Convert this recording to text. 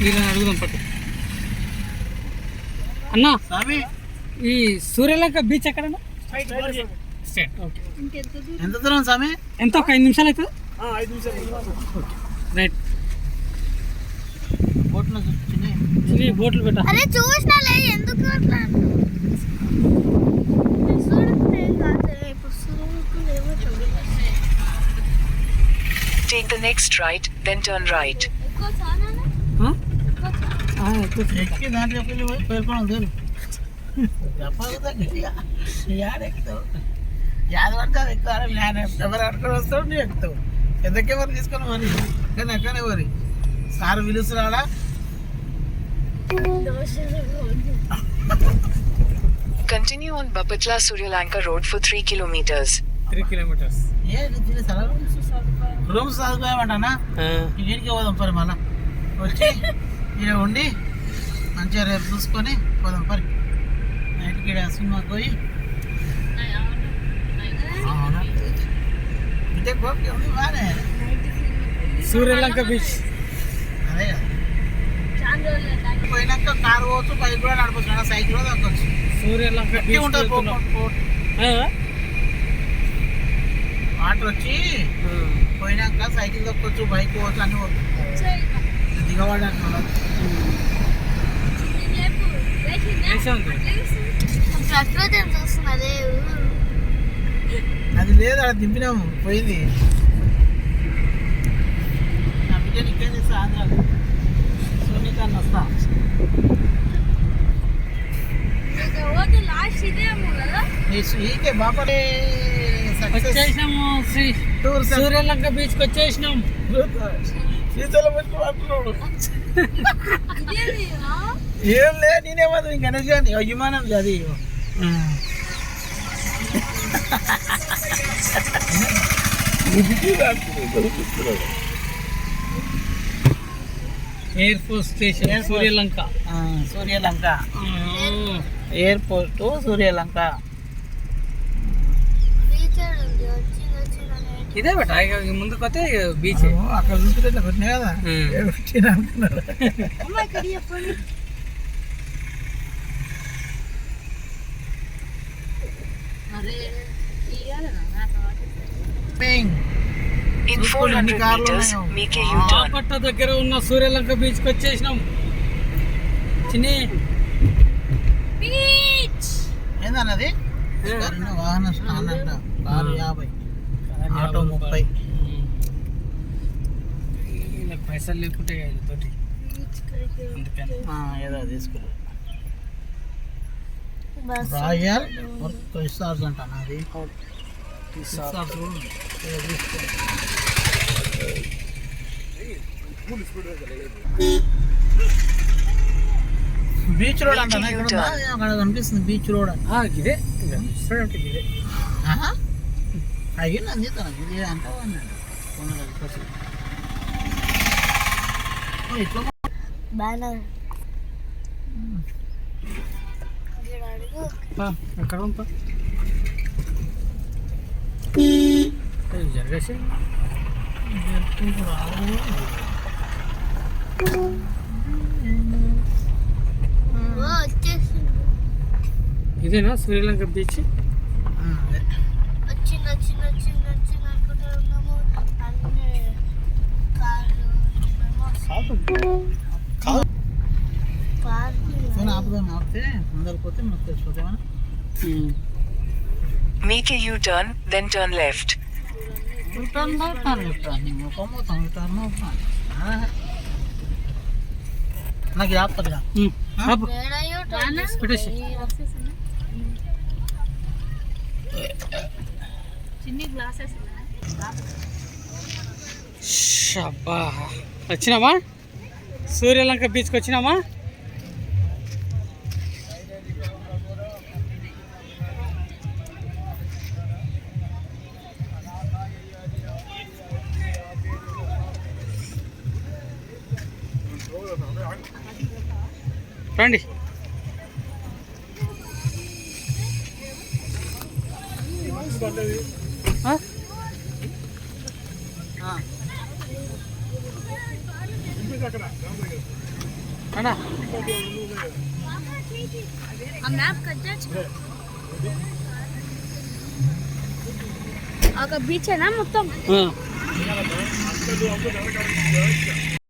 వీళ్ళని అడుగుదాం పట్టు అన్నా స్వామి ఈ సూర్యలంక బీచ్ ఎక్కడన్నా స్ట్రైట్ ఓకే ఎంత దూరం స్వామి ఎంత ఒక ఐదు నిమిషాలు అవుతుంది రైట్ బోట్లో చూపించింది చిన్ని బోట్లు పెట్టా అరే చూసినాలే ఎందుకు అట్లా చూడండి కాదు ఇప్పుడు సురుకు ఏమో Take the next right, then turn right. ఎవరు అడుకొని వస్తావు నువ్వు ఎక్కుతావు ఎంతకే మరి తీసుకొని మరి కానీ అక్కనే మరి సార్ పిలుస్తున్నాడా Continue on Bapatla Suryalanka Road for 3 kilometers. Three kilometres ఏ తిని సలా రూమ్స్ చదువుకోమంటానా ఇంటికి పోదాం పరి మళ్ళా వచ్చి ఇక్కడ ఉండి మంచిగా రేపు చూసుకొని పోదాం పరి. నైట్కి ఇక్కడ సినిమాకి పోయి. ఉంది బాగానే సూర్యలంక బీచ్. అదే పోయినాక కారు పోవచ్చు బైక్ కూడా నడపచ్చు సైకిల్ కూడా దొక్కచ్చు సూర్యలంక బీచ్ ఉంటుంది? వాటర్ వచ్చి. పోయినాక సైకిల్ దొక్కొచ్చు బైక్ పోవచ్చు అన్ని పోవచ్చు. చూస్తున్నదే అది లేదు అక్కడ దింపినాము పోయింది. నా చేస్తా సోనికాన్ని వస్తా ఈకే బాపడే వచ్చేసినాము శ్రీ టూర్ సూర్యలంక బీచ్ వచ్చేసినాం. శ్రీశైలం మాట్లాడు ఇదేది ఏం లే నేనేమన్నా గణేష్ గారిని ఓ విమానం అది. Air force station. సూర్యలంక ఆ, సూర్యలంక. ఆ. ఎయిర్పోర్ట్ సూర్యలంక. ఇదే బట్ ముందుకు వస్తే బీచ్ అక్కడ చూసుకుంటే కొట్టినా కదా ఉమ్. ఏ కొట్టినా అనుకున్నారు అమ్మ ఇక్కడ చెప్పండి అరే ఇయ్యాలనా పింగ్. In చూసుకోండి, ఎన్ని 400 కార్లు meters, ఉన్నాయో. make a ఆ. U-turn. బాపట్ల దగ్గర ఉన్న సూర్యలంక బీచ్కి వచ్చేసినాం చిన్ని బీచ్ ఏందన్నది వాహన స్నాన్ కారు యాభై ఆటో ముప్పై. పైసలు లేకుంటే ఆ, ఏదో తీసుకురా. రాయల్ వర్క్ స్టార్స్ అంట నాది. బీచ్ రోడ్ అంట ఇక్కడ కనిపిస్తుంది బీచ్ రోడ్ ఇదే ఇదే ayun lang dito hindi ang tawa na kung nalagpas uy ito mo banang pa nagkaroon pa. Ay jargas eh ಇದೇನಾ Sri Lanka beach ముందరికి పోతే మనకు తెలిసిపోతామని Make a U-turn, then turn left. Return return return నీ ముఖం పోతాం return అవుతాం నాకు ఆపుతుందిగా ఆపు. ఏడయ్యో పెట్టేసి. చిన్ని గ్లాసెస్ షబ్బా వచ్చినామా సూర్యలంక బీచ్కి వచ్చినామా రండి ఆ? అన్నా ఆ మ్యాప్ కట్ చేయొచ్చు ఒక బీచ్ అయినా మొత్తం.